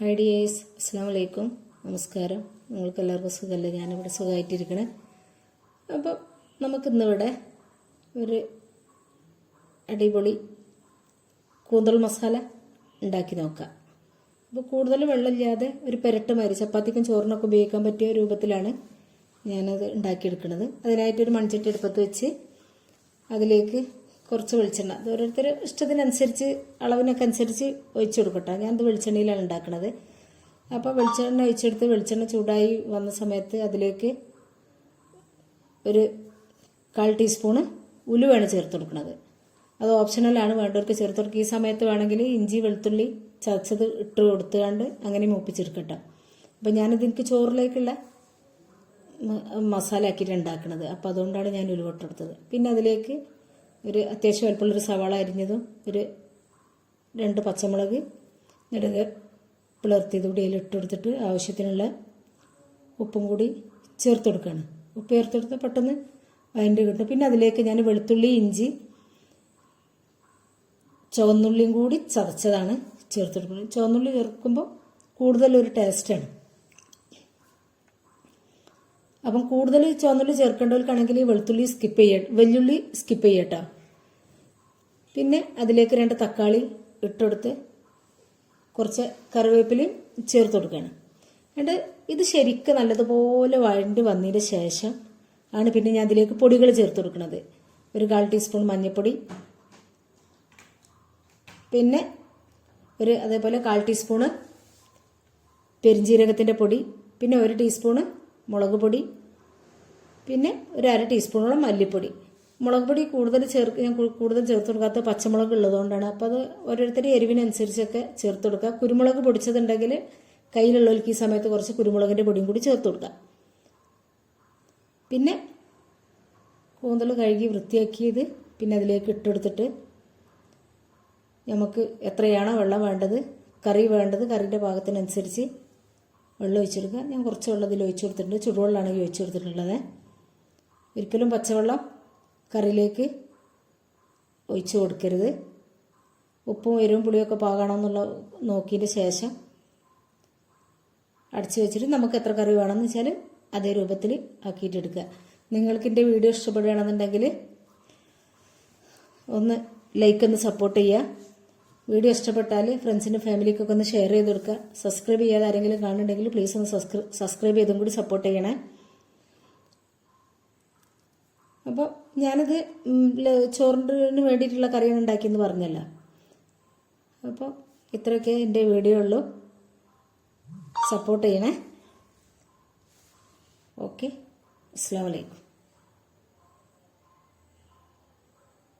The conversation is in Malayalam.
ഹായ് ഡിയേഴ്സ് അസ്സാം വലൈക്കും നമസ്കാരം നിങ്ങൾക്ക് എല്ലാവർക്കും സുഖമല്ലേ? ഞാനിവിടെ സുഖമായിട്ടിരിക്കണേ. അപ്പം നമുക്കിന്നിവിടെ ഒരു അടിപൊളി കൂന്തൽ മസാല ഉണ്ടാക്കി നോക്കാം. അപ്പോൾ കൂടുതൽ വെള്ളമില്ലാതെ ഒരു പെരട്ട് മാതിരി ചപ്പാത്തിക്കും ചോറിനൊക്കെ ഉപയോഗിക്കാൻ പറ്റിയ രൂപത്തിലാണ് ഞാനത് ഉണ്ടാക്കിയെടുക്കുന്നത്. അതിനായിട്ടൊരു മൺചട്ടി എടുപ്പത്ത് വെച്ച് അതിലേക്ക് കുറച്ച് വെളിച്ചെണ്ണ. അത് ഓരോരുത്തർ ഇഷ്ടത്തിനനുസരിച്ച് അളവിനൊക്കെ അനുസരിച്ച് ഒഴിച്ചു കൊടുക്കട്ടെ. ഞാനത് വെളിച്ചെണ്ണയിലാണ് ഉണ്ടാക്കുന്നത് അപ്പോൾ വെളിച്ചെണ്ണ ഒഴിച്ചെടുത്ത് വെളിച്ചെണ്ണ ചൂടായി വന്ന സമയത്ത് അതിലേക്ക് ഒരു കാൽ ടീസ്പൂണ് ഉലുവാണ് ചേർത്ത് കൊടുക്കുന്നത് അത് ഓപ്ഷണലാണ് വേണ്ടവർക്ക് ചേർത്ത് കൊടുക്കുക ഈ സമയത്ത് വേണമെങ്കിൽ ഇഞ്ചി വെളുത്തുള്ളി ചതച്ചത് ഇട്ട് കൊടുത്തുകൊണ്ട് അങ്ങനെ മൂപ്പിച്ചെടുക്കട്ടെ. അപ്പം ഞാനിത് എനിക്ക് ചോറിലേക്കുള്ള മസാല ആക്കിയിട്ട് ഉണ്ടാക്കുന്നത് അപ്പോൾ അതുകൊണ്ടാണ് ഞാൻ ഉലുവട്ടെടുത്തത് പിന്നെ അതിലേക്ക് ഒരു അത്യാവശ്യം വലുപ്പമുള്ളൊരു സവാള അരിഞ്ഞതും ഒരു രണ്ട് പച്ചമുളക് നെടുക പിളർത്തിയത് കൂടി അതിൽ ഇട്ട് കൊടുത്തിട്ട് ആവശ്യത്തിനുള്ള ഉപ്പും കൂടി ചേർത്ത് കൊടുക്കുകയാണ്. ഉപ്പ് ചേർത്ത് കൊടുത്ത് പെട്ടെന്ന് അതിന്റെ കിട്ടും. പിന്നെ അതിലേക്ക് ഞാൻ വെളുത്തുള്ളി ഇഞ്ചി ചുവന്നുള്ളിയും കൂടി ചതച്ചതാണ് ചേർത്ത് കൊടുക്കുന്നത്. ചുവന്നുള്ളി ചേർക്കുമ്പോൾ കൂടുതലൊരു ടേസ്റ്റാണ് അപ്പം കൂടുതൽ ചുവന്നുള്ളി ചേർക്കേണ്ടവർക്കാണെങ്കിൽ വെളുത്തുള്ളി സ്കിപ്പ് ചെയ്യ വെല്ലുള്ളി സ്കിപ്പ് ചെയ്യട്ടോ. പിന്നെ അതിലേക്ക് രണ്ട് തക്കാളി ഇട്ടെടുത്ത് കുറച്ച് കറിവേപ്പിലയും ചേർത്ത് കൊടുക്കുകയാണ്. എന്നിട്ട് ഇത് ശരിക്കും നല്ലതുപോലെ വഴണ്ടി വന്നതിന് ശേഷം ആണ് പിന്നെ ഞാൻ അതിലേക്ക് പൊടികൾ ചേർത്ത് കൊടുക്കുന്നത്. ഒരു കാൽ ടീസ്പൂൺ മഞ്ഞൾപ്പൊടി. പിന്നെ ഒരു അതേപോലെ കാൽ ടീസ്പൂണ് പെരിഞ്ജീരകത്തിന്റെ പൊടി. പിന്നെ ഒരു ടീസ്പൂണ് മുളക് പൊടി പിന്നെ ഒരു അര ടീസ്പൂണോളം മല്ലിപ്പൊടി. മുളക് പൊടി കൂടുതൽ ചേർക്ക് ഞാൻ കൂടുതൽ ചേർത്ത് കൊടുക്കാത്ത പച്ചമുളക് ഉള്ളതുകൊണ്ടാണ്. അപ്പോൾ അത് ഓരോരുത്തരുടെ എരിവിനനുസരിച്ചൊക്കെ ചേർത്ത് കൊടുക്കുക കുരുമുളക് പൊടിച്ചതുണ്ടെങ്കിൽ കയ്യിലുള്ളവർക്ക് ഈ സമയത്ത് കുറച്ച് കുരുമുളകിന്റെ പൊടിയും കൂടി ചേർത്ത് കൊടുക്കുക പിന്നെ കൂന്തൽ കഴുകി വൃത്തിയാക്കിയത് പിന്നെ അതിലേക്ക് ഇട്ടെടുത്തിട്ട് നമുക്ക് എത്രയാണോ വെള്ളം വേണ്ടത് കറി വേണ്ടത് കറിയുടെ പാകത്തിനനുസരിച്ച് വെള്ളം ഒഴിച്ചെടുക്കുക. ഞാൻ കുറച്ച് വെള്ളം ഇതിൽ ഒഴിച്ചു കൊടുത്തിട്ടുണ്ട്. ചുടുവെള്ളമാണ് ഒഴിച്ചു കൊടുത്തിട്ടുള്ളത്. ഒരിക്കലും പച്ചവെള്ളം കറിയിലേക്ക് ഒഴിച്ചു കൊടുക്കരുത്. ഉപ്പും എരിവും പുളിയൊക്കെ പാകണമെന്നുള്ള നോക്കിയതിന് ശേഷം അടച്ചു വെച്ചിട്ട് നമുക്ക് എത്ര കറി വേണമെന്ന് വെച്ചാൽ അതേ രൂപത്തിൽ ആക്കിയിട്ടെടുക്കുക നിങ്ങൾക്ക് എന്റെ വീഡിയോ ഇഷ്ടപ്പെടുകയാണെന്നുണ്ടെങ്കിൽ ഒന്ന് ലൈക്ക് ഒന്ന് സപ്പോർട്ട് ചെയ്യുക. വീഡിയോ ഇഷ്ടപ്പെട്ടാൽ ഫ്രണ്ട്സിനും ഫാമിലിക്കൊക്കെ ഒന്ന് ഷെയർ ചെയ്ത് കൊടുക്കുക. സബ്സ്ക്രൈബ് ചെയ്യാതെ ആരെങ്കിലും കാണുന്നുണ്ടെങ്കിൽ പ്ലീസ് ഒന്ന് സബ്സ്ക്രൈ- സബ്സ്ക്രൈബ് ചെയ്തും കൂടി സപ്പോർട്ട് ചെയ്യണേ. അപ്പോൾ ഞാനത് ചോറിന് വേണ്ടിയിട്ടുള്ള കറിയാണ് ഉണ്ടാക്കിയെന്ന് പറഞ്ഞല്ലോ. അപ്പോൾ ഇത്രയൊക്കെ എന്റെ വീഡിയോ ഉള്ളൂ. സപ്പോർട്ട് ചെയ്യണേ. ഓക്കെ അസ്സാം വലൈക്കും